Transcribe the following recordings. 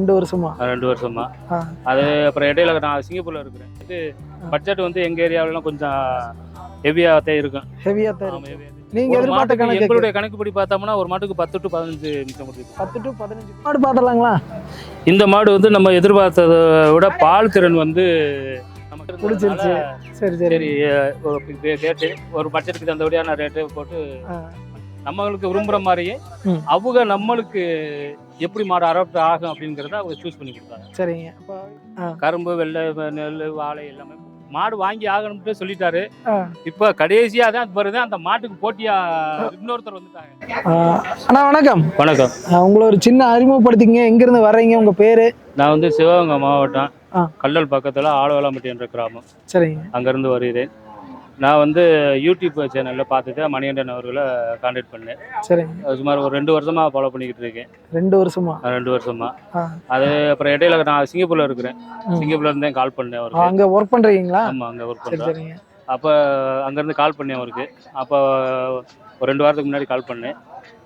ரெண்டு வருஷமா? ரெண்டு வருஷமா. அது அப்புறம் இடையில நான் சிங்கப்பூர்ல இருக்கிறேன். இது பட்ஜெட் வந்து எங்க ஏரியாவிலாம் கொஞ்சம் இருக்கும். ஹெவியா தான் ஆமா, இருக்கு. heavy ஆ இருக்கு. நீங்க எதிர்பார்த்த கணக்கு எங்களுடைய கணக்குப்படி பார்த்தோம்னா ஒரு மாட்டுக்கு பத்து டு பதினஞ்சு நிமிஷம் முடியுது பத்து டு பதினஞ்சு. மாடு பாத்திரலாங்களா இந்த மாடு வந்து நம்ம எதிர்பார்த்ததை விட பால் திறன் வந்து பிடிச்சிருச்சு. இருந்ததுனால சரி சரி. ஒரு பே- ரேட்டு ஒரு பட்ஜெட்டுக்கு தகுந்தபடியான ரேட்டு போட்டு நம்மளுக்கு விரும்புற மாதிரியே. அவங்க நம்மளுக்கு எப்படி மாடு அடாப்ட் ஆகும் அப்படிங்கிறத அவங்க சூஸ் பண்ணி கொடுத்தாங்க. சரிங்க. அப்போ கரும்பு வெள்ளை நெல் வாழை எல்லாமே மாடு வாங்கி ஆகணும்ட்டு சொல்லிட்டாரு. இப்ப கடைசியா தான் வருது. அந்த மாட்டுக்கு போட்டியா இன்னொருத்தர் வந்துட்டாங்க. அண்ணா வணக்கம். வணக்கம். உங்களை ஒரு சின்ன அறிமுகப்படுத்திங்க எங்க இருந்து வர்றீங்க? உங்க பேரு? நான் வந்து சிவகங்கை மாவட்டம். கல்லல் பக்கத்துல ஆலவேலாம்பட்டி என்ற கிராமம். சரிங்க. அங்கேருந்து வருகிறேன். நான் வந்து யூடியூப் சேனலில் பார்த்துட்டு மணிகண்டன் அவர்களை காண்டாக்ட் பண்ணேன். சரிங்க. அது சுமார் ஒரு ரெண்டு வருஷமா ஃபாலோ பண்ணிக்கிட்டு இருக்கேன். ரெண்டு வருஷமா? ரெண்டு வருஷமா. அது அப்புறம் இடையில நான் சிங்கப்பூர்ல இருக்கிறேன். சிங்கப்பூர்ல இருந்தேன் கால் பண்ணேன் அவருக்கு. அங்க ஒர்க் பண்றீங்களா? ஆமா அங்க ஒர்க் சரிங்க. அப்போ அங்கேருந்து கால் பண்ணேன் அவருக்கு. அப்போ ஒரு ரெண்டு வாரத்துக்கு முன்னாடி கால் பண்ணேன்.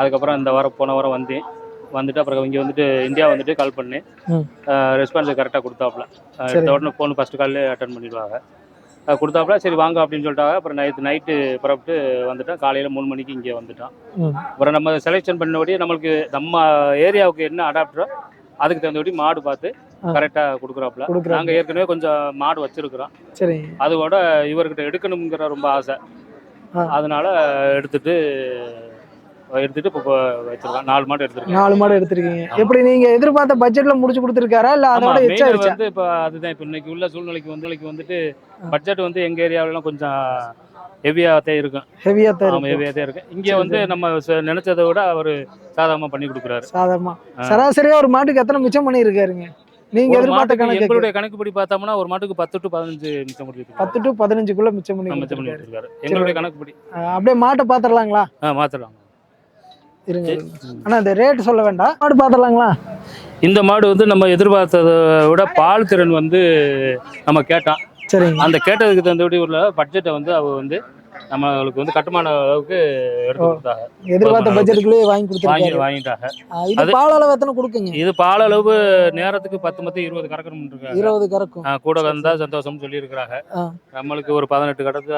அதுக்கப்புறம் இந்த வாரம் போன வாரம் வந்தேன். வந்துட்டு அப்புறம் இங்கே வந்துட்டு இந்தியா வந்துட்டு கால் பண்ணேன். ரெஸ்பான்ஸ் கரெக்டாக கொடுத்தாப்புல. உடனே ஃபோன் ஃபஸ்ட்டு கால்லே அட்டன் பண்ணிடுவாங்க. கொடுத்தாப்புல சரி வாங்க அப்படின்னு சொல்லிட்டாங்க அப்புறம் நைட்டு நைட்டு புறப்பட்டு வந்துட்டோம் காலையில் மூணு மணிக்கு இங்கே வந்துட்டோம் ம். அப்புறம் நம்ம செலெக்ஷன் பண்ணபடி நம்மளுக்கு நம்ம ஏரியாவுக்கு என்ன அடாப்டரோ அதுக்கு தகுந்தபடி மாடு பார்த்து. கரெக்டாக கொடுக்குறாப்புல. நாங்கள் ஏற்கனவே கொஞ்சம் மாடு வச்சிருக்கிறோம் சரிங்க அதோட இவர்கிட்ட எடுக்கணுங்கிற ரொம்ப ஆசை. அதனால எடுத்துட்டு எடுத்துட்டு இப்போ வச்சிருக்கோம் நாலு மாடு எடுத்திருக்கேன் நாலு மாடு எடுத்திருக்கீங்க. எப்படி நீங்க எதிர்பார்த்த பட்ஜெட்ல முடிச்சு கொடுத்துருக்காரா? இல்ல அதோட எச்சா வந்து இப்போ அதுதான். இப்போ இன்னைக்கு உள்ள சூழ்நிலைக்கு வந்து வந்துட்டு. பட்ஜெட் வந்து எங்க ஏரியாவிலாம் கொஞ்சம் ஹெவியாகத்தே இருக்கும். ஹெவியா தான் ஆமா இருக்கு ஹெவியாகத்தே இருக்கும். இங்கே வந்து நம்ம நினைச்சதை விட அவர் சாதாரணமாக பண்ணி கொடுக்குறாரு. சாதாரணமா ஆ. சராசரியா ஒரு மாட்டுக்கு எத்தனை மிச்சம் பண்ணி இருக்காருங்க நீங்க எதிர்பார்த்த கணக்கு எங்களுடைய கணக்குப்படி பார்த்தோம்னா ஒரு மாட்டுக்கு பத்து டு பதினஞ்சு மிச்சம் கொடுத்துருக்காரு பத்து டு பதினஞ்சுக்குள்ள மிச்சம் பண்ணி மிச்சம் பண்ணி. கொடுத்துருக்காரு எங்களுடைய கணக்குப்படி. அப்படியே மாட்டை பாத்திரலாங்களா? ஆ மாத்திடலாம் இருங்க ஆனா இந்த ரேட் சொல்ல வேண்டாம். மாடு பாத்திரலாங்களா இந்த மாடு வந்து நம்ம எதிர்பார்த்ததை விட பால் திறன் வந்து நம்ம கேட்டோம். சரிங்க. அந்த கேட்டதுக்கு தகுந்தபடி உள்ள பட்ஜெட்டை வந்து அவ வந்து நம்மளுக்கு வந்து கட்டுமான அளவுக்கு எடுத்து. கொடுத்தாங்க. எதிர்பார்த்த பட்ஜெட்டுக்குள்ளேயே வாங்கி வாங்கி கொடுத்துருக்காரு. வாங்கிட்டாங்க. இது பால் அளவு எத்தனை கொடுக்குங்க? இது பால் அளவு நேரத்துக்கு பத்து மத்து இருபது கறக்கணும் இருக்காங்க. இருபது கறக்கும். கூட வந்தா சந்தோஷம்னு சொல்லியிருக்கிறாங்க. நம்மளுக்கு ஒரு பதினெட்டு கடத்து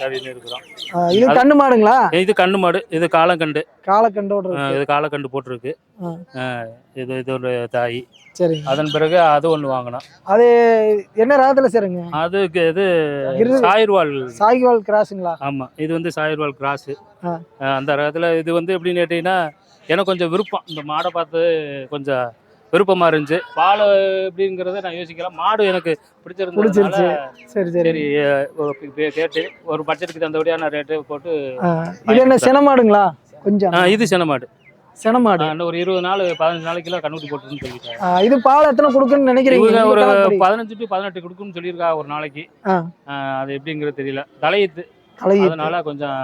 சரின்னு இருக்கிறோம். இது கண்ணு மாடுங்களா? இது கண்ணு மாடு இது காலக்கண்டு. காலக்கண்டோட இது காலக்கண்டு போட்டிருக்கு. இது இது ஒரு தாய். சரிங்க. அதன் பிறகு அது ஒன்று வாங்கினோம். அது என்ன ராகத்துல சேருங்க? அதுக்கு இது இருது. சாயிர்வால். சாகிவால் கிராஸுங்களா? ஆமா இது வந்து சாயிர்வால் கிராஸ். அந்த ரகத்துல இது வந்து எப்படின்னு கேட்டீங்கன்னா எனக்கு கொஞ்சம் விருப்பம். இந்த மாடை பார்த்து கொஞ்சம் விருப்பமா இருந்துச்சு. பால் எப்படிங்கிறத நான் யோசிக்கல மாடு எனக்கு பிடிச்சிருந்ததுனால பிடிச்சிருச்சு சரி சரி. கேட்டு ஒரு பட்ஜெட்டுக்கு தந்தபடியான ரேட்டு போட்டு இது என்ன சென மாடுங்களா? கொஞ்சம். இது சின மாடு. சென மாடு ஆ, இன்னும் ஒரு இருபது நாள் பதினஞ்சு நாளைக்குலாம் கண்ணுட்டி போட்டுருன்னு ஆ, இது பால் எத்தனை கொடுக்குன்னு நினைக்கிறீங்க? ஒரு. பதினஞ்சு டு பதினெட்டு கொடுக்குன்னு சொல்லியிருக்கா ஒரு நாளைக்கு. அது எப்படிங்கிறது தெரியல. தலையீத்து. அதனால கொஞ்சம்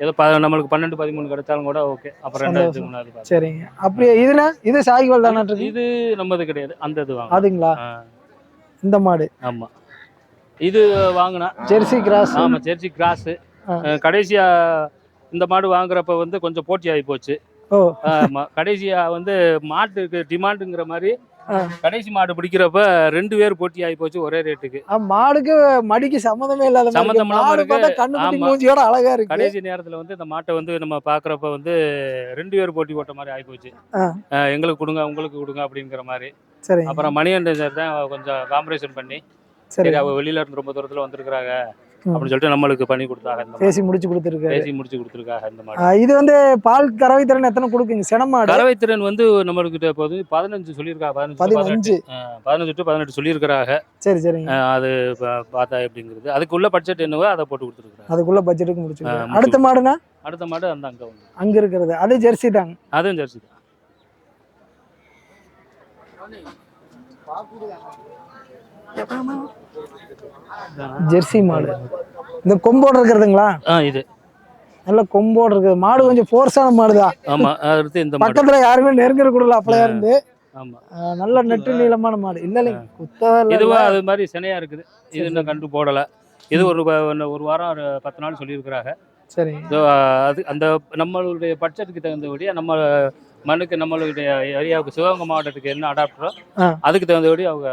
ஏதோ நம்மளுக்கு பன்னெண்டு பதிமூணு கிடைச்சாலும் கூட ஓகே. அப்புறம் ரெண்டாயிரத்தி. மூணாவது. சரிங்க. அப்படியே இதுனா இது சாகிவால் தானே இது நம்மது கிடையாது. அந்த இது வாங்க அதுங்களா? இந்த மாடு. ஆமா. இது வாங்கினா. Jersey cross. ஆமா ஜெர்சி கிராஸ். கடைசியா இந்த மாடு வாங்குறப்ப வந்து கொஞ்சம் போட்டி ஆகி போச்சு. கடைசியா வந்து மாட்டுக்கு டிமாண்டுங்கிற மாதிரி. கடைசி மாடு பிடிக்கிறப்ப ரெண்டு பேர் போட்டி ஆகி போச்சு ஒரே ரேட்டுக்கு. மாடுக்கு மடிக்கு சம்மந்தமே இல்லாத சம்மந்தம். இல்லாம அழகா இருக்கு. கடைசி நேரத்துல வந்து இந்த மாட்டை வந்து நம்ம பாக்குறப்ப வந்து ரெண்டு பேர் போட்டி போட்ட மாதிரி ஆயிப்போச்சு ஆ. அஹ் எங்களுக்கு கொடுங்க உங்களுக்கு கொடுங்க அப்படிங்கிற மாதிரி. அப்புறம் மணிகண்டன் சார் தான் கொஞ்சம் காம்பரேஷன் பண்ணி சரி அவ வெளியில இருந்து ரொம்ப தூரத்துல வந்திருக்காங்க ம். அப்படின்னு சொல்லிட்டு நம்மளுக்கு பண்ணி கொடுத்தாங்க. பேசி முடிச்சு கொடுத்துருக்காரு. பேசி முடிச்சு கொடுத்துருக்காங்க இந்த ஆ, இது வந்து பால் கறவை திறன் எத்தனை கொடுக்குங்க? சென மாடு கறவை திறன் வந்து நம்மளுக்கு இப்போ வந்து பதினஞ்சு சொல்லியிருக்கா பதினஞ்சு பதினஞ்சு. டு பதினெட்டு சொல்லியிருக்கிறாங்க. சரி சரிங்க. அஹ் அது பா- பார்த்தா எப்படிங்கிறது. அதுக்குள்ள பட்ஜெட் என்னவோ அதை போட்டு கொடுத்துருக்காங்க அதுக்குள்ள பட்ஜெட்டுக்கு முடிச்சு அடுத்த மாடுனா? அடுத்த மாடு அந்த அங்கே வந்து. அங்க இருக்கிறது. அது ஜெர்சி தாங்க அதுவும் ஜெர்சி தான். ஜெர்சி மாடு. இந்த கொம்போடு இருக்கிறதுங்களா? ஆ இது. நல்ல கொம்போடு இருக்குது. மாடு கொஞ்சம் ஃபோர்ஸான மாடுதான். ஆமா அடுத்து இந்த பக்கத்துல யாருமே நெருங்கிற கூடல அப்பளையா இருந்து. ஆமா. நல்ல நெட்டு நீளமான மாடு. இல்ல இல்ல இதுவா அது மாதிரி சினையா இருக்குது. இது இன்னும் கண்டு போடல. இது ஒரு ஒரு வாரம் ஒரு பத்து நாள் சொல்லியிருக்கிறாங்க. So, அது அந்த நம்மளுடைய பட்ஜெட்டுக்கு தகுந்தபடியா நம்ம மண்ணுக்கு நம்மளுடைய ஏரியாவுக்கு சிவகங்கை மாவட்டத்துக்கு என்ன அடாப்டரோ. அதுக்கு தகுந்தபடி அவங்க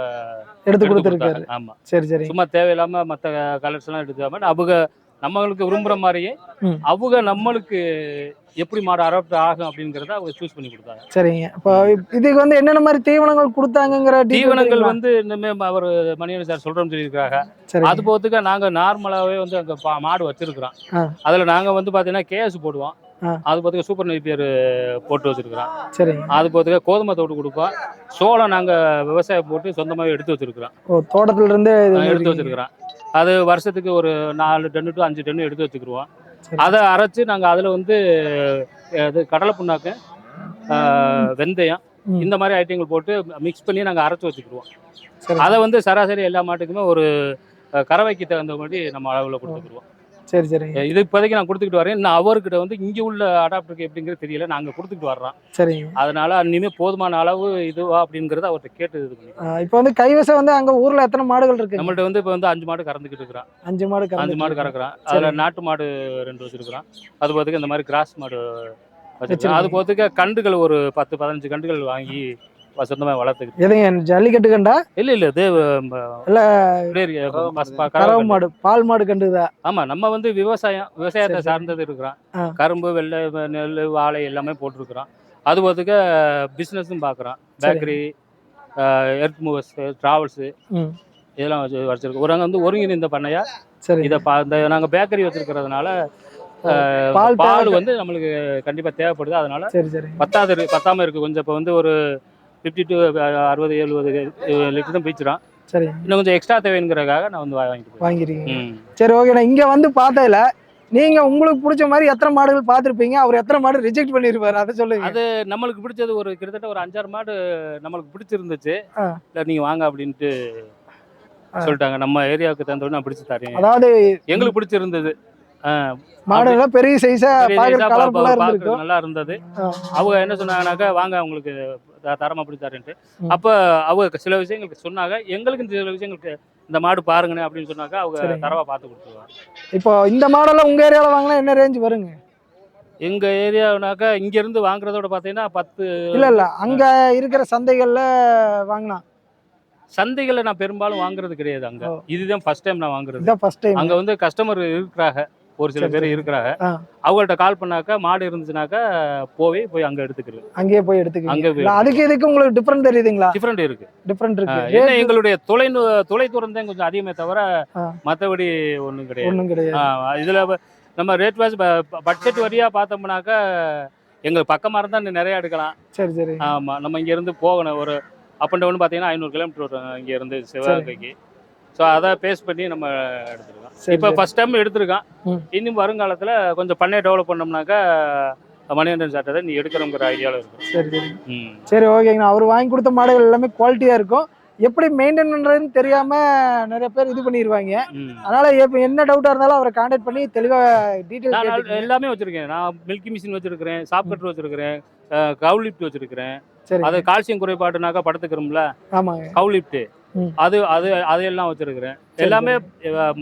எடுத்து கொடுத்துருக்காரு. ஆமா சரி சரி சும்மா தேவையில்லாம மற்ற கலர்ஸ் எல்லாம் எடுக்காம அவங்க நம்மளுக்கு விரும்புற மாதிரியே. அவங்க நம்மளுக்கு எப்படி மாடு அடாப்ட் ஆகும் அப்படிங்கறத அவங்க சூஸ் பண்ணி கொடுத்தாங்க சரிங்க இப்போ இதுக்கு வந்து என்னென்ன மாதிரி தீவனங்கள் detail தீவனங்கள்? வந்து இன்னுமே அவர் மணியன் சார் சொல்றோம்னு சொல்லியிருக்காங்க அது போத்துக்கு நாங்க நார்மலாவே வந்து அங்க மாடு வச்சிருக்கிறோம். அதுல நாங்க வந்து பாத்தீங்கன்னா கேஎஸ் போடுவோம். அது போத்துக்கு சூப்பர் நெய்பியர் போட்டு வச்சிருக்கிறோம். சரிங்க. அது போத்துக்கு கோதுமை தோட்டு கொடுப்போம். சோளம் நாங்க விவசாயம் போட்டு சொந்தமாவே எடுத்து வச்சிருக்கிறோம். ஓ தோட்டத்துல இருந்து இது எடுத்து. வச்சிருக்கிறோம். அது வருஷத்துக்கு ஒரு நாலு டன்னு டு அஞ்சு டன்னு எடுத்து வச்சுக்கிருவோம். சரி. அதை அரைச்சு நாங்க அதுல வந்து அது கடலை புண்ணாக்கு வெந்தயம். இந்த மாதிரி ஐட்டங்கள் போட்டு மிக்ஸ் பண்ணி நாங்க அரைச்சு வச்சுக்கிருவோம். சரி. அதை வந்து சராசரி எல்லா மாட்டுக்குமே ஒரு கறவைக்கு தகுந்த மாதிரி நம்ம அளவுல கொடுத்துக்குருவோம். சரி சரிங்க. இது இப்போதைக்கு நான் கொடுத்துக்கிட்டு வரேன். இன்னும் அவர்கிட்ட வந்து இங்க உள்ள அடாப்டருக்கு எப்படிங்கிறது தெரியல. நாங்க கொடுத்துக்கிட்டு வர்றோம் சரிங்க. அதனால இனிமே போதுமான அளவு இதுவா அப்படிங்கறத அவர்கிட்ட கேட்டு இது பண்ணி இப்போ வந்து கைவசம் வந்து அங்க ஊர்ல எத்தனை மாடுகள் இருக்கு? நம்மள்ட்ட வந்து இப்போ வந்து அஞ்சு மாடு கறந்துக்கிட்டு இருக்கிறான். அஞ்சு மாடு அஞ்சு மாடு இருக்கு. கறக்குறான். அதுல சரி. நாட்டு மாடு ரெண்டு வச்சிருக்கிறோம் அது போதுக்கு இந்த மாதிரி கிராஸ் மாடு வச்சிருக்கோம். அது போதுக்கு கண்டுகள் ஒரு பத்து பதினஞ்சு கண்டுகள் வாங்கி வ- சொந்தமா வளர்த்துக்கிட்டு எதுங்க ஜல்லிக்கட்டு கண்டா? இல்ல இல்ல இது இல்ல கறவை. மாடு. பால் மாடு கண்டுதா? ஆமா நம்ம வந்து விவசாயம் விவசாயத்தை சரி, சரி. சார்ந்தது இருக்கிறோம். கரும்பு வெள்ளை நெல் வாழை எல்லாமே போட்டிருக்கிறோம். அது போதுக்கு பிஸ்னஸும் பார்க்குறோம். பேக்கரி எர்த் மூவர்ஸ் டிராவல்ஸு இதெல்லாம் வச்சு வச்சிருக்கோம். ஒரு அங்கே வந்து ஒருங்கிணைந்த பண்ணையா? சரி. இதை பா இந்த நாங்கள் பேக்கரி வச்சிருக்கிறதுனால பால் பால் வந்து நம்மளுக்கு கண்டிப்பாக தேவைப்படுது. அதனால சரி சரி. பத்தாது இருக்கு பத்தாம இருக்கு. கொஞ்சம் இப்போ வந்து ஒரு ஃபிஃப்டி டு அறுபது எழுபது லிட்டர் தான் பீச்சிடும் சரி. இன்னும் கொஞ்சம் எக்ஸ்ட்ரா தேவைங்கிறதுக்காக நான் வந்து வாங்கிட்டு வாங்கிருக்கீங்க. சரி ஓகே நான் இங்க வந்து பார்த்ததுல நீங்க உங்களுக்கு பிடிச்ச மாதிரி எத்தனை மாடுகள் பார்த்திருப்பீங்க? அவர் எத்தனை மாடு ரிஜெக்ட் பண்ணிருப்பாரு? அதை சொல்லுங்க. அது நம்மளுக்கு பிடிச்சது ஒரு கிட்டத்தட்ட ஒரு அஞ்சாறு மாடு நம்மளுக்கு பிடிச்சிருந்துச்சு. இல்ல நீங்க வாங்க அப்படின்ட்டு. சொல்லிட்டாங்க. நம்ம ஏரியாவுக்கு தந்தோட நான் பிடிச்சு தரேன். அதாவது எங்களுக்கு பிடிச்சிருந்தது. ஆ, மாடுகள்லாம் பெரிய சைஸா நல்லா இருந்தது. அவங்க என்ன சொன்னாங்கன்னாக்கா வாங்க உங்களுக்கு தரமா பிடிச்சி தரேன்ட்டு. அப்ப அவங்க சில விஷயங்களுக்கு சொன்னாங்க. எங்களுக்கு சில விஷயங்களுக்கு இந்த மாடு பாருங்கண்ணே அப்படின்னு சொன்னாக்கா அவங்க. தரவா பார்த்து கொடுத்துருவாங்க. இப்போ இந்த மாடெல்லாம் உங்க ஏரியால வாங்கினா என்ன ரேஞ்ச் வருங்க? எங்க ஏரியாவுனாக்கா இங்க இருந்து வாங்குறதோட பாத்தீங்கன்னா பத்து இல்ல இல்ல. அங்க இருக்கிற சந்தைகள்ல வாங்கினா? சந்தைகளை நான் பெரும்பாலும் வாங்குறது கிடையாது அங்க. இதுதான் ஃபர்ஸ்ட் டைம் நான் வாங்குறது. அங்க வந்து கஸ்டமர் இருக்கிறாங்க. ஒரு சில பேர். இருக்கிறாங்க. அவங்கள்ட்ட கால் பண்ணாக்கா மாடு இருந்துச்சுனாக்கா போய் போய் அங்க எடுத்துக்கிறது. அங்கேயே போய் அங்க எடுத்துக்கீங்க போய் அதுக்கு இதுக்கு உங்களுக்கு டிஃபரெண்ட் தெரியுதுங்களா? டிஃப்ரெண்ட் இருக்கு. டிஃபரெண்ட் இருக்கு. என்ன எங்களுடைய தொலை தொலை தூரம் தான் கொஞ்சம் அதிகமே தவிர ஆ. மத்தபடி ஒண்ணும் கிடையாது. இதுல நம்ம ரேட் வாஸ் பட்ஜெட் வரியா பார்த்தோம்னாக்கா எங்களுக்கு பக்கமா இருந்தா இன்னும் நிறைய எடுக்கலாம். சரி சரி. ஆமா நம்ம இங்க இருந்து போகணும். ஒரு அப் அண்ட் டவுன் பாத்தீங்கன்னா ஐநூறு கிலோமீட்டர் வரும் இங்க இருந்து சிவகங்கைக்கு. ஸோ அதை பேஸ் பண்ணி நம்ம எடுத்துருக்கோம். இப்போ சரி. ஃபர்ஸ்ட் டைம் எடுத்திருக்கான். இன்னும் வருங்காலத்துல கொஞ்சம் பண்ணையை டெவலப் பண்ணோம்னாக்கா மணிகண்டன் சார்ட்டை நீ எடுக்கிறோங்கிற ஐடியாவில் இருக்கும். சரி சரி. சரி ஓகேங்கண்ணா அவர் வாங்கி கொடுத்த மாடுகள் எல்லாமே குவாலிட்டியா இருக்கும். எப்படி மெயின்டைன் பண்றதுன்னு தெரியாம நிறைய பேர் இது பண்ணிடுவாங்க ம். அதனால எப்ப என்ன டவுட்டா இருந்தாலும் அவரை கான்டாக்ட் பண்ணி தெளிவா கேட்டுக்கங்க. எல்லாமே வச்சிருக்கேன். நான் மில்கி மிஷின் வச்சிருக்கிறேன் சாப் கட்டர் வச்சிருக்கிறேன் கவு லிஃப்ட் வச்சிருக்கிறேன். சரி அது கால்சியம் குறைபாடுனாக்கா படுத்துக்கிறோம்ல. ஆமாங்க. கவு லிஃப்ட் ம். அது அது அதையெல்லாம் வச்சிருக்கிறேன். சரி, எல்லாமே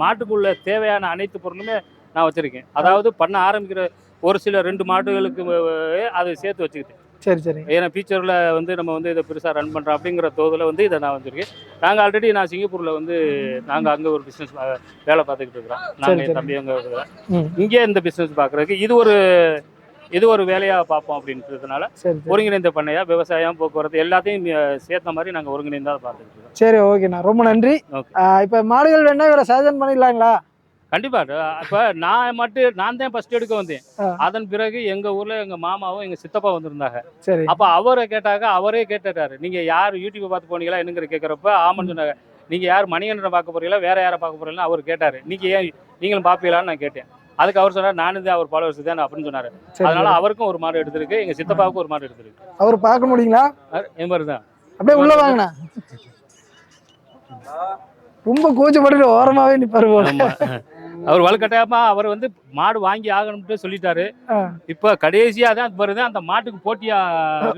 மாட்டுக்குள்ள தேவையான அனைத்து பொருளுமே நான் வச்சிருக்கேன். அதாவது பண்ண ஆரம்பிக்கிற ஒரு சில ரெண்டு மாடுகளுக்கு அதை சேர்த்து வச்சுக்கிட்டேன். சரி சரி. ஏன்னா ஃபியூச்சரில் வந்து நம்ம வந்து இதை பெருசாக ரன் பண்ணுறோம் அப்படிங்கிற தோதில் வந்து இதை நான் வச்சிருக்கேன். நாங்கள் ஆல்ரெடி நான் சிங்கப்பூரில் வந்து நாங்கள் அங்கே ஒரு பிஸ்னஸ் வேலை பார்த்துக்கிட்டு இருக்கிறோம். நாங்கள் தம்பி அங்கே இங்கே இந்த பிஸ்னஸ் பார்க்குறதுக்கு இது ஒரு இது ஒரு வேலையாக பார்ப்போம் அப்படின்றதுனால ஒருங்கிணைந்த பண்ணையா விவசாயம் போக்குவரத்து எல்லாத்தையும் சேர்த்த மாதிரி நாங்கள் ஒருங்கிணைந்தா இருக்கோம். சரி ஓகேண்ணா. ரொம்ப நன்றி. இப்ப மாடுகள் வேணா இவரை சஜன் பண்ணிடலாங்களா? கண்டிப்பா. இப்போ நான் மட்டும் நான் தான் ஃபர்ஸ்ட் எடுக்க வந்தேன். அதன் பிறகு எங்க ஊர்ல எங்க மாமாவும் எங்க சித்தப்பா வந்திருந்தாங்க. அப்ப அவரை கேட்டாக்க அவரே கேட்டுட்டாரு. நீங்க யார் யூடியூப் பார்த்து போனீங்களா என்னங்கிற கேட்கறப்ப ஆமான்னு சொன்னாங்க. நீங்க யார் மணிகண்டனை பார்க்க போறீங்களா வேற யாரை பார்க்க போறீங்களா அவர் கேட்டாரு. நீங்க ஏன் நீங்களும் பாப்பீங்களான்னு நான் கேட்டேன். அதுக்கு அவர் சொன்னார் நானும் தான் அவர் ஃபாலோவர்ஸ் தான் அப்படின்னு சொன்னாரு. அதனால அவருக்கும் ஒரு மாடு எடுத்திருக்கு எங்க சித்தப்பாவுக்கும் ஒரு மாடு எடுத்திருக்கு. அவர் பார்க்க முடியுங்களா? என் மாதிரி தான். அப்படியே உள்ள வாங்கண்ணா. ரொம்ப கூச்சப்பட்டு ஓரமாவே நிப்பாரு போல. ஆமா. அவர் வலுக்கட்டாயமா அவர் வந்து மாடு வாங்கி ஆகணும்ட்டு சொல்லிட்டாரு. இப்ப கடைசியா தான் வருது அந்த மாட்டுக்கு போட்டியா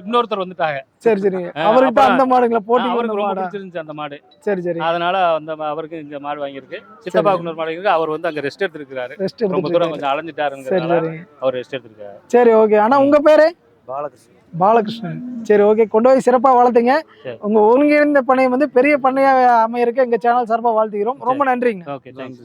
இன்னொருத்தர் வந்துட்டாங்க. சரி சரி. அப்புறம் அந்த மாடுங்களா போட்டி அவருக்கு ரொம்ப பிடிச்சிருந்துச்சு அந்த மாடு. சரி சரி. அதனால அந்த அவருக்கு இந்த மாடு வாங்கியிருக்கு. சித்தப்பாவுக்கு இன்னொரு மாடு வாங்கியிருக்கு அவர் வந்து அங்க ரெஸ்ட் எடுத்திருக்காரு ரெஸ்ட் ரொம்ப தூரம் கொஞ்சம் அலைஞ்சிட்டாருங்கிறதுனால அவர் ரெஸ்ட் எடுத்திருக்காரு. சரி ஓகே ஆனா உங்க பேரு? பாலகிருஷ்ணன். பாலகிருஷ்ணன். சரி ஓகே கொண்டு போய் சிறப்பா வளர்த்துங்க. உங்க ஒருங்கிணைந்த பண்ணையம் வந்து பெரிய பண்ணையா அமையறதுக்கு எங்க சேனல் சார்பா வாழ்த்துக்கிறோம் ரொம்ப நன்றிங்க. Okay thanks